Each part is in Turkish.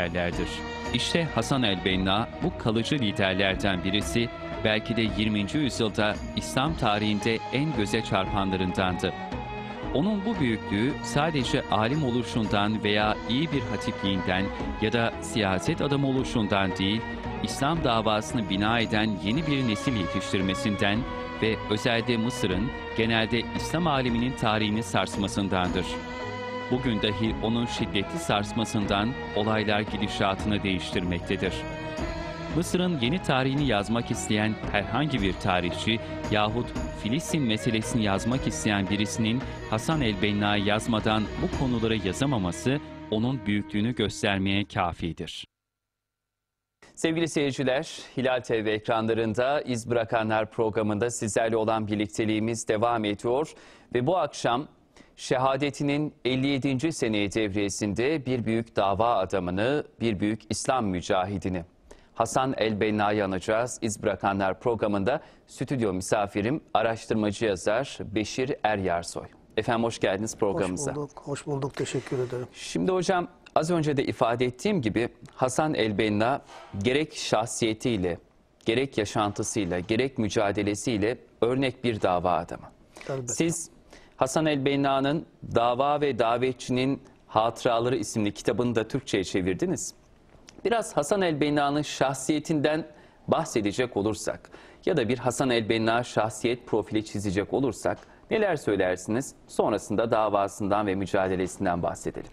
liderlerdir. İşte Hasan el-Benna bu kalıcı liderlerden birisi, belki de 20. yüzyılda İslam tarihinde en göze çarpanlarındandı. Onun bu büyüklüğü sadece alim oluşundan veya iyi bir hatipliğinden ya da siyaset adamı oluşundan değil, İslam davasını bina eden yeni bir nesil yetiştirmesinden ve özellikle Mısır'ın genelde İslam aleminin tarihini sarsmasındandır. Bugün dahi onun şiddetli sarsmasından olaylar gidişatını değiştirmektedir. Mısır'ın yeni tarihini yazmak isteyen herhangi bir tarihçi yahut Filistin meselesini yazmak isteyen birisinin Hasan el-Benna'yı yazmadan bu konuları yazamaması onun büyüklüğünü göstermeye kafidir. Sevgili seyirciler, Hilal TV ekranlarında İz Bırakanlar programında sizlerle olan birlikteliğimiz devam ediyor. Ve bu akşam şehadetinin 57. seneyi devriyesinde bir büyük dava adamını, bir büyük İslam mücahidini Hasan El-Benna'yı anacağız. İz Bırakanlar programında stüdyo misafirim araştırmacı yazar Beşir Eryarsoy. Efendim hoş geldiniz programımıza. Hoş bulduk, hoş bulduk. Teşekkür ederim. Şimdi hocam az önce de ifade ettiğim gibi Hasan el-Benna gerek şahsiyetiyle, gerek yaşantısıyla, gerek mücadelesiyle örnek bir dava adamı. Elbette. Siz Hasan el-Benna'nın Dava ve Davetçinin Hatıraları isimli kitabını da Türkçe'ye çevirdiniz. Biraz Hasan el-Benna'nın şahsiyetinden bahsedecek olursak ya da bir Hasan el-Benna şahsiyet profili çizecek olursak neler söylersiniz? Sonrasında davasından ve mücadelesinden bahsedelim.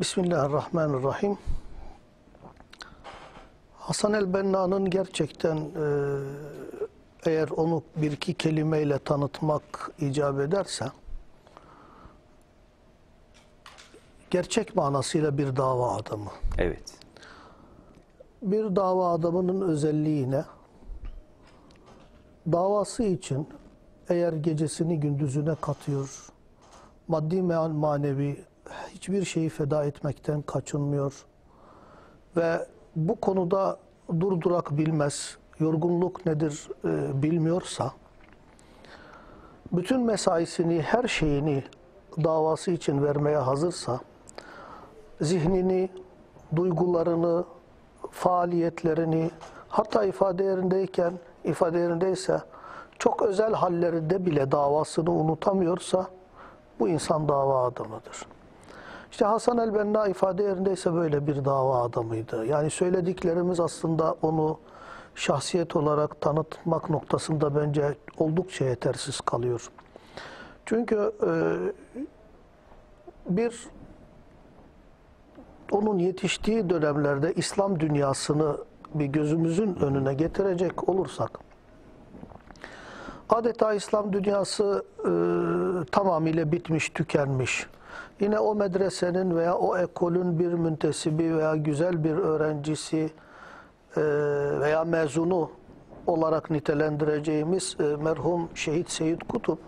Bismillahirrahmanirrahim. Hasan el-Benna'nın gerçekten e, eğer onu bir iki kelimeyle tanıtmak icap ederse gerçek manasıyla bir dava adamı. Evet. Bir dava adamının özelliği ne? Davası için eğer gecesini gündüzüne katıyor, maddi ve manevi hiçbir şeyi feda etmekten kaçınmıyor ve bu konuda durdurak bilmez, yorgunluk nedir e, bilmiyorsa, bütün mesaisini, her şeyini davası için vermeye hazırsa, zihnini, duygularını, faaliyetlerini, hatta ifade yerindeyken, ifade yerindeyse, çok özel hallerinde bile davasını unutamıyorsa, bu insan dava adamıdır. İşte Hasan el-Benna ifade yerindeyse böyle bir dava adamıydı. Yani söylediklerimiz aslında onu şahsiyet olarak tanıtmak noktasında bence oldukça yetersiz kalıyor. Çünkü e, bir onun yetiştiği dönemlerde İslam dünyasını bir gözümüzün önüne getirecek olursak adeta İslam dünyası e, tamamıyla bitmiş, tükenmiş. Yine o medresenin veya o ekolün bir müntesibi veya güzel bir öğrencisi veya mezunu olarak nitelendireceğimiz e, merhum şehit Seyyid Kutup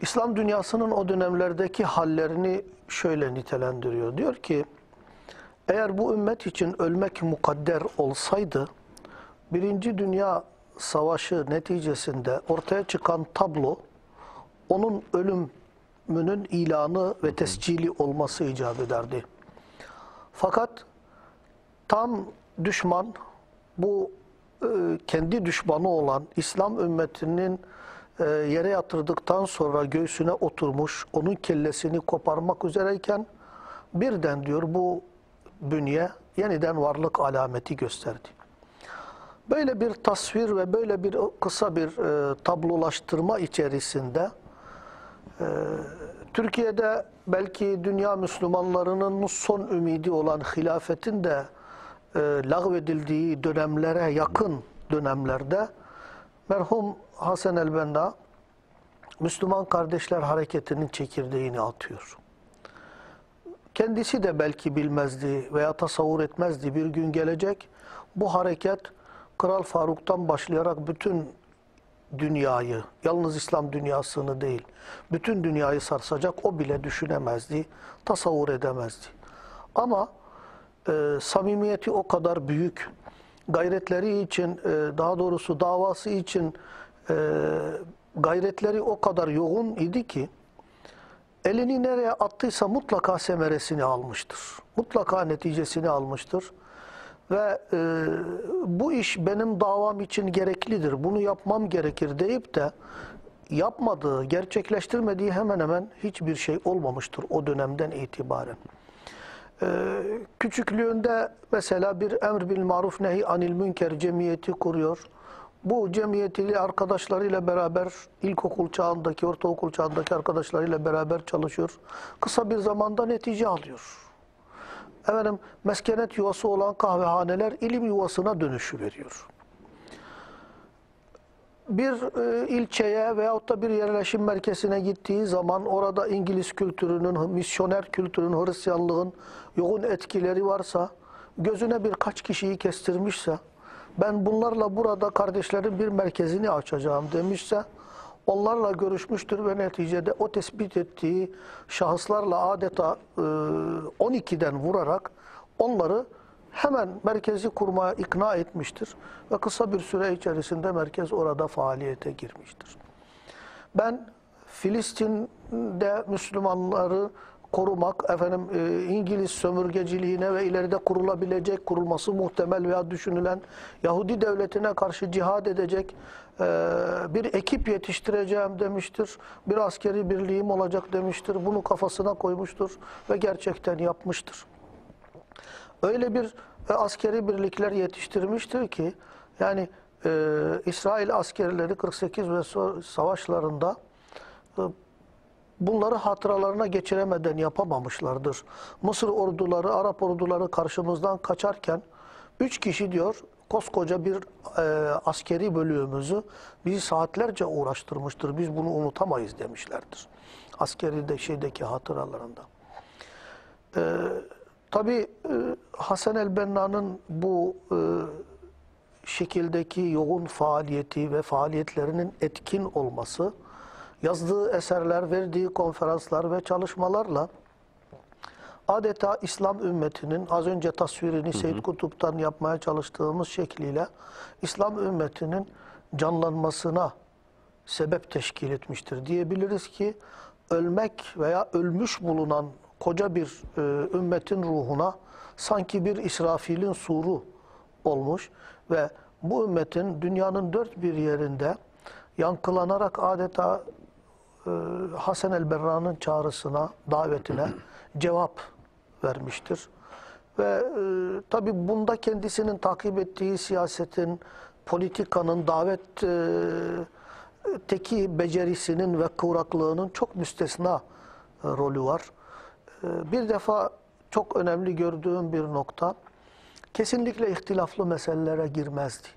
İslam dünyasının o dönemlerdeki hallerini şöyle nitelendiriyor. Diyor ki eğer bu ümmet için ölmek mukadder olsaydı Birinci Dünya Savaşı neticesinde ortaya çıkan tablo onun ölümünün ilanı ve tescili olması icap ederdi. Fakat tam düşman bu e, kendi düşmanı olan İslam ümmetinin e, yere yatırdıktan sonra göğsüne oturmuş, onun kellesini koparmak üzereyken birden diyor bu bünye yeniden varlık alameti gösterdi. Böyle bir tasvir ve böyle bir kısa bir e, tablolaştırma içerisinde Türkiye'de belki dünya Müslümanlarının son ümidi olan hilafetin de e, lağvedildiği dönemlere yakın dönemlerde merhum Hasan el-Benna Müslüman Kardeşler Hareketi'nin çekirdeğini atıyor. Kendisi de belki bilmezdi veya tasavvur etmezdi bir gün gelecek. Bu hareket Kral Faruk'tan başlayarak bütün dünyayı, yalnız İslam dünyasını değil, bütün dünyayı sarsacak o bile düşünemezdi, tasavvur edemezdi. Ama e, samimiyeti o kadar büyük, gayretleri için, e, daha doğrusu davası için e, gayretleri o kadar yoğun idi ki, elini nereye attıysa mutlaka semeresini almıştır. Mutlaka neticesini almıştır. Ve e, bu iş benim davam için gereklidir, bunu yapmam gerekir deyip de yapmadığı, gerçekleştirmediği hemen hemen hiçbir şey olmamıştır o dönemden itibaren. Ee, küçüklüğünde mesela bir emr bil maruf nehi anil münker cemiyeti kuruyor. Bu cemiyetiyle arkadaşlarıyla beraber ilkokul çağındaki, ortaokul çağındaki arkadaşlarıyla beraber çalışıyor. Kısa bir zamanda netice alıyor. Efendim, meskenet yuvası olan kahvehaneler ilim yuvasına dönüşü veriyor bir e, ilçeye veyahut da bir yerleşim merkezine gittiği zaman orada İngiliz kültürünün, misyoner kültürünün, Hristiyanlığın yoğun etkileri varsa, gözüne birkaç kişiyi kestirmişse, ben bunlarla burada kardeşlerin bir merkezini açacağım demişse, onlarla görüşmüştür ve neticede o tespit ettiği şahıslarla adeta e, 12'den vurarak onları hemen merkezi kurmaya ikna etmiştir ve kısa bir süre içerisinde merkez orada faaliyete girmiştir. Ben Filistin'de Müslümanları korumak, efendim e, İngiliz sömürgeciliğine ve ileride kurulabilecek, kurulması muhtemel veya düşünülen Yahudi devletine karşı cihad edecek e, bir ekip yetiştireceğim demiştir. Bir askeri birliğim olacak demiştir. Bunu kafasına koymuştur ve gerçekten yapmıştır öyle bir e, askeri birlikler yetiştirmiştir ki yani e, İsrail askerleri 48 ve savaşlarında e, bunları hatıralarına geçiremeden yapamamışlardır. Mısır orduları, Arap orduları karşımızdan kaçarken üç kişi diyor koskoca bir e, askeri bölüğümüzü bizi saatlerce uğraştırmıştır. Biz bunu unutamayız demişlerdir. Askeri de şeydeki hatıralarında. Eee Tabi e, Hasan el-Benna'nın bu e, şekildeki yoğun faaliyeti ve faaliyetlerinin etkin olması, yazdığı eserler, verdiği konferanslar ve çalışmalarla adeta İslam ümmetinin az önce tasvirini. Seyyid Kutup'tan yapmaya çalıştığımız şekliyle İslam ümmetinin canlanmasına sebep teşkil etmiştir. Diyebiliriz ki ölmek veya ölmüş bulunan koca bir e, ümmetin ruhuna sanki bir İsrafil'in suru olmuş ve bu ümmetin dünyanın dört bir yerinde yankılanarak adeta e, Hasan el-Berra'nın çağrısına, davetine cevap vermiştir. Ve e, tabi bunda kendisinin takip ettiği siyasetin, politikanın, davet e, teki becerisinin ve kıvraklığının çok müstesna e, rolü var. Ee, bir defa çok önemli gördüğüm bir nokta, kesinlikle ihtilaflı meselelere girmezdi.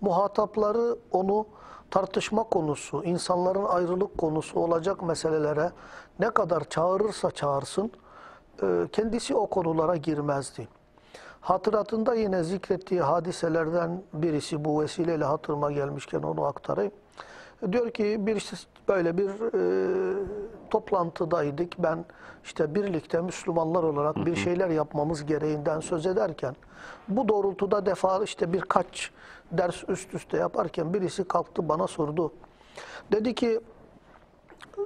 Muhatapları onu tartışma konusu, insanların ayrılık konusu olacak meselelere ne kadar çağırırsa çağırsın, e, kendisi o konulara girmezdi. Hatıratında yine zikrettiği hadiselerden birisi bu vesileyle hatırıma gelmişken onu aktarayım. Diyor ki bir böyle bir e, toplantıdaydık. Ben işte birlikte Müslümanlar olarak bir şeyler yapmamız gereğinden söz ederken bu doğrultuda defa işte birkaç ders üst üste yaparken birisi kalktı bana sordu. Dedi ki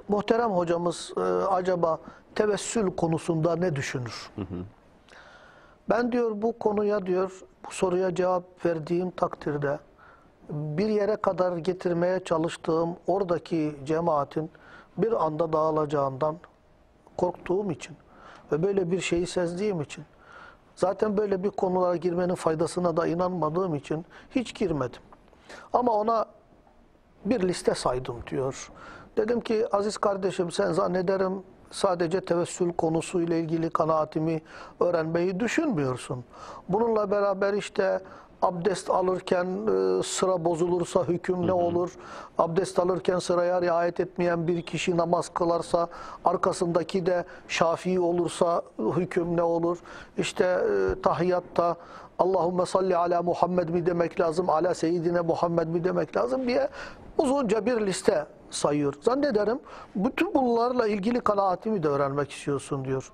muhterem hocamız e, acaba tevessül konusunda ne düşünür? Hı hı. Ben diyor bu konuya diyor bu soruya cevap verdiğim takdirde bir yere kadar getirmeye çalıştığım oradaki cemaatin bir anda dağılacağından korktuğum için ve böyle bir şeyi sezdiğim için zaten böyle bir konulara girmenin faydasına da inanmadığım için hiç girmedim. Ama ona bir liste saydım diyor. Dedim ki aziz kardeşim sen zannederim sadece tevessül konusuyla ilgili kanaatimi öğrenmeyi düşünmüyorsun. Bununla beraber işte abdest alırken e, sıra bozulursa hüküm ne olur? Abdest alırken sıraya riayet etmeyen bir kişi namaz kılarsa arkasındaki de şafii olursa hüküm ne olur? İşte e, tahiyyatta Allahümme salli ala Muhammed mi demek lazım, ala seyyidine Muhammed mi demek lazım diye uzunca bir liste sayıyor. Zannederim bütün bunlarla ilgili kanaatimi de öğrenmek istiyorsun diyor.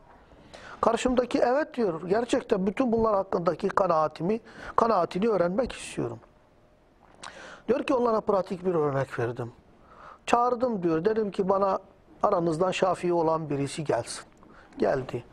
Karşımdaki evet diyor. Gerçekten bütün bunlar hakkındaki kanaatimi, kanaatini öğrenmek istiyorum. Diyor ki onlara pratik bir örnek verdim. Çağırdım diyor. Dedim ki bana aranızdan Şafii olan birisi gelsin. Geldi.